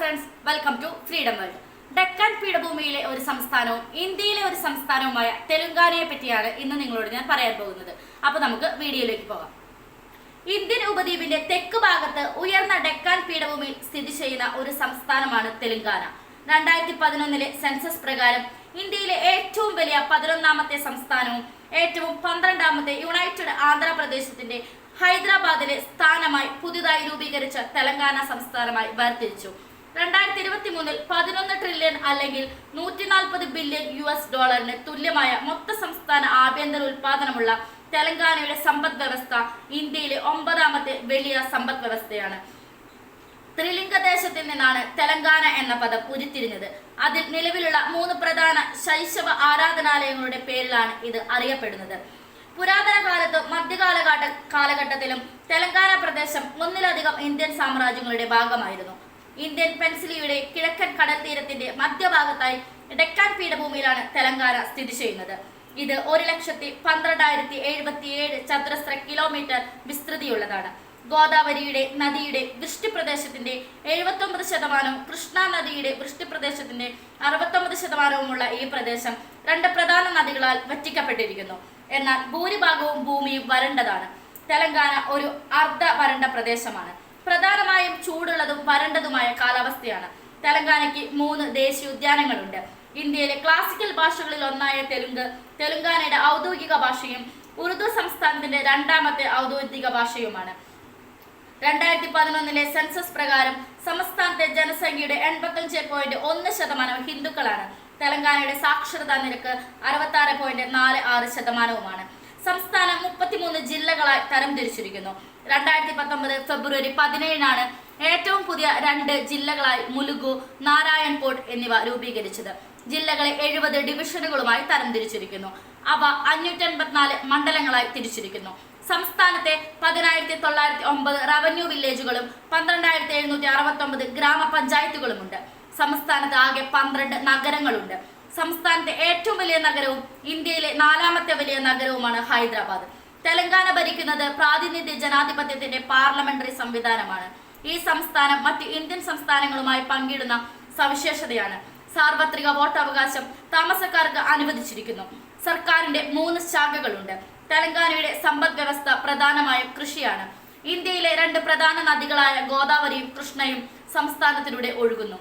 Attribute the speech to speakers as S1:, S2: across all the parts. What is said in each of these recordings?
S1: Friends welcome to freedom world Deccan പീഠഭൂമിയിലെ ഒരു സംസ്ഥാനവും ഇന്ത്യയിലെ ഒരു സംസ്ഥാനവുമായ തെലുങ്കാനയെ പറ്റിയാണ് ഇന്ന് നിങ്ങളോട് ഞാൻ പറയാൻ പോകുന്നത്. അപ്പോൾ നമുക്ക് വീഡിയോയിലേക്ക് പോകാം. ഇന്ത്യൻ ഉപദ്വീപിന്റെ തെക്ക് ഭാഗത്ത് ഉയർന്ന ഡെക്കാൻ പീഠഭൂമിയിൽ സ്ഥിതി ചെയ്യുന്ന ഒരു സംസ്ഥാനമാണ് തെലുങ്കാന. രണ്ടായിരത്തി പതിനൊന്നിലെ സെൻസസ് പ്രകാരം ഇന്ത്യയിലെ ഏറ്റവും വലിയ പതിനൊന്നാമത്തെ സംസ്ഥാനവും ഏറ്റവും പന്ത്രണ്ടാമത്തെ യുണൈറ്റഡ് ആന്ധ്രാപ്രദേശത്തിന്റെ ഹൈദരാബാദിലെ സ്ഥാനമായി പുതുതായി രൂപീകരിച്ച തെലങ്കാന സംസ്ഥാനമായി വേർതിരിച്ചു. രണ്ടായിരത്തി ഇരുപത്തി മൂന്നിൽ പതിനൊന്ന് ട്രില്യൺ അല്ലെങ്കിൽ നൂറ്റി നാൽപ്പത് ബില്യൺ യു എസ് ഡോളറിന് തുല്യമായ മൊത്ത സംസ്ഥാന ആഭ്യന്തര ഉൽപാദനമുള്ള തെലങ്കാനയുടെ സമ്പദ് വ്യവസ്ഥ ഇന്ത്യയിലെ ഒമ്പതാമത്തെ വലിയ സമ്പദ് വ്യവസ്ഥയാണ്. ത്രിലിംഗ ദേശത്തിൽ നിന്നാണ് തെലങ്കാന എന്ന പദം ഉരുത്തിരിഞ്ഞത്. അതിൽ നിലവിലുള്ള മൂന്ന് പ്രധാന ശൈശവ ആരാധനാലയങ്ങളുടെ പേരിലാണ് ഇത് അറിയപ്പെടുന്നത്. പുരാതന കാലത്തും മധ്യകാല കാലഘട്ടത്തിലും തെലങ്കാന പ്രദേശം ഒന്നിലധികം ഇന്ത്യൻ സാമ്രാജ്യങ്ങളുടെ ഭാഗമായിരുന്നു. ഇന്ത്യൻ പെൻസിലിയുടെ കിഴക്കൻ കടൽ തീരത്തിന്റെ മധ്യഭാഗത്തായി ഡെക്കാൻ പീഠഭൂമിയിലാണ് തെലങ്കാന സ്ഥിതി ചെയ്യുന്നത്. ഇത് ഒരു ലക്ഷത്തി പന്ത്രണ്ടായിരത്തി എഴുപത്തി ഏഴ് ചതുരശ്ര കിലോമീറ്റർ വിസ്തൃതിയുള്ളതാണ്. ഗോദാവരിയുടെ നദിയുടെ വൃഷ്ടിപ്രദേശത്തിന്റെ എഴുപത്തൊമ്പത് ശതമാനവും കൃഷ്ണ നദിയുടെ വൃഷ്ടിപ്രദേശത്തിന്റെ അറുപത്തൊമ്പത് ശതമാനവുമുള്ള ഈ പ്രദേശം രണ്ട് പ്രധാന നദികളാൽ വറ്റിക്കപ്പെട്ടിരിക്കുന്നു. എന്നാൽ ഭൂരിഭാഗവും ഭൂമിയും വരണ്ടതാണ്. തെലങ്കാന ഒരു അർദ്ധ വരണ്ട പ്രദേശമാണ്. പ്രധാനമായും ചൂടുള്ളതും വരണ്ടതുമായ കാലാവസ്ഥയാണ്. തെലങ്കാനയ്ക്ക് മൂന്ന് ദേശീയ ഉദ്യാനങ്ങളുണ്ട്. ഇന്ത്യയിലെ ക്ലാസിക്കൽ ഭാഷകളിൽ ഒന്നായ തെലുങ്ക് തെലുങ്കാനയുടെ ഔദ്യോഗിക ഭാഷയും ഉറുദു സംസ്ഥാനത്തിന്റെ രണ്ടാമത്തെ ഔദ്യോഗിക ഭാഷയുമാണ്. രണ്ടായിരത്തി പതിനൊന്നിലെ സെൻസസ് പ്രകാരം സംസ്ഥാനത്തെ ജനസംഖ്യയുടെ എൺപത്തഞ്ച് പോയിന്റ് ഒന്ന് ശതമാനം ഹിന്ദുക്കളാണ്. തെലങ്കാനയുടെ സാക്ഷരതാ നിരക്ക് അറുപത്തി ആറ് പോയിന്റ് നാല് ആറ് ശതമാനവുമാണ്. സംസ്ഥാനം മുപ്പത്തിമൂന്ന് ജില്ലകളായി തരംതിരിച്ചിരിക്കുന്നു. രണ്ടായിരത്തി പത്തൊമ്പത് ഫെബ്രുവരി പതിനേഴിനാണ് ഏറ്റവും പുതിയ രണ്ട് ജില്ലകളായി മുലുഗു നാരായൺപൂർ എന്നിവ രൂപീകരിച്ചത്. ജില്ലകളെ എഴുപത് ഡിവിഷനുകളുമായി തരംതിരിച്ചിരിക്കുന്നു. അവ അഞ്ഞൂറ്റി മണ്ഡലങ്ങളായി തിരിച്ചിരിക്കുന്നു. സംസ്ഥാനത്തെ പതിനായിരത്തി തൊള്ളായിരത്തി ഒമ്പത് റവന്യൂ വില്ലേജുകളും പന്ത്രണ്ടായിരത്തി എഴുന്നൂറ്റി അറുപത്തി ഒമ്പത് ഗ്രാമപഞ്ചായത്തുകളുമുണ്ട്. സംസ്ഥാനത്ത് ആകെ പന്ത്രണ്ട് നഗരങ്ങളുണ്ട്. സംസ്ഥാനത്തെ ഏറ്റവും വലിയ നഗരവും ഇന്ത്യയിലെ നാലാമത്തെ വലിയ നഗരവുമാണ് ഹൈദരാബാദ്. തെലങ്കാന ഭരിക്കുന്നത് പ്രാതിനിധ്യ ജനാധിപത്യത്തിന്റെ പാർലമെന്ററി സംവിധാനമാണ്. ഈ സംസ്ഥാനം മറ്റ് ഇന്ത്യൻ സംസ്ഥാനങ്ങളുമായി പങ്കിടുന്ന സവിശേഷതയാണ്. സാർവത്രിക വോട്ടവകാശം താമസക്കാർക്ക് അനുവദിച്ചിരിക്കുന്നു. സർക്കാരിന്റെ മൂന്ന് ശാഖകളുണ്ട്. തെലങ്കാനയുടെ സമ്പദ് വ്യവസ്ഥ പ്രധാനമായും കൃഷിയാണ്. ഇന്ത്യയിലെ രണ്ട് പ്രധാന നദികളായ ഗോദാവരിയും കൃഷ്ണയും സംസ്ഥാനത്തിലൂടെ ഒഴുകുന്നു.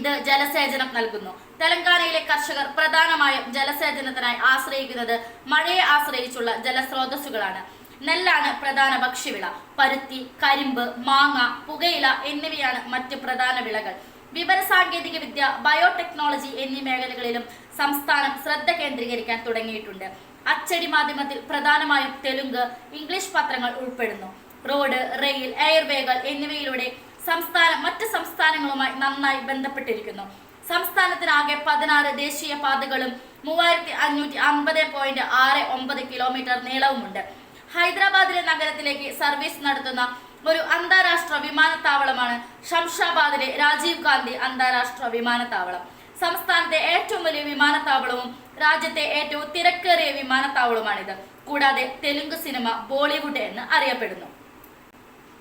S1: ഇത് ജലസേചനം നൽകുന്നു. തെലങ്കാനയിലെ കർഷകർ പ്രധാനമായും ജലസേചനത്തിനായി ആശ്രയിക്കുന്നത് മഴയെ ആശ്രയിച്ചുള്ള ജലസ്രോതസ്സുകളാണ്. നെല്ലാണ് പ്രധാന ഭക്ഷ്യവിള. പരുത്തി കരിമ്പ് മാങ്ങ പുകയില എന്നിവയാണ് മറ്റ് പ്രധാന വിളകൾ. വിവരസാങ്കേതിക വിദ്യ ബയോടെക്നോളജി എന്നീ മേഖലകളിലും സംസ്ഥാനം ശ്രദ്ധ കേന്ദ്രീകരിക്കാൻ തുടങ്ങിയിട്ടുണ്ട്. അച്ചടി മാധ്യമത്തിൽ പ്രധാനമായും തെലുങ്ക് ഇംഗ്ലീഷ് പത്രങ്ങൾ ഉൾപ്പെടുന്നു. റോഡ് റെയിൽ എയർവേകൾ എന്നിവയിലൂടെ സംസ്ഥാനം സംസ്ഥാനങ്ങളുമായി നന്നായി ബന്ധപ്പെട്ടിരിക്കുന്നു. സംസ്ഥാനത്തിനാകെ പതിനാറ് ദേശീയ പാതകളും മൂവായിരത്തി അഞ്ഞൂറ്റി അൻപത് പോയിന്റ് ആറ് ഒമ്പത് കിലോമീറ്റർ നീളവുമുണ്ട്. ഹൈദരാബാദിലെ നഗരത്തിലേക്ക് സർവീസ് നടത്തുന്ന ഒരു അന്താരാഷ്ട്ര വിമാനത്താവളമാണ് ഷംഷാബാദിലെ രാജീവ് ഗാന്ധി അന്താരാഷ്ട്ര വിമാനത്താവളം. സംസ്ഥാനത്തെ ഏറ്റവും വലിയ വിമാനത്താവളവും രാജ്യത്തെ ഏറ്റവും തിരക്കേറിയ വിമാനത്താവളവുമാണിത്. കൂടാതെ തെലുങ്ക് സിനിമ ബോളിവുഡ് എന്ന് അറിയപ്പെടുന്നു.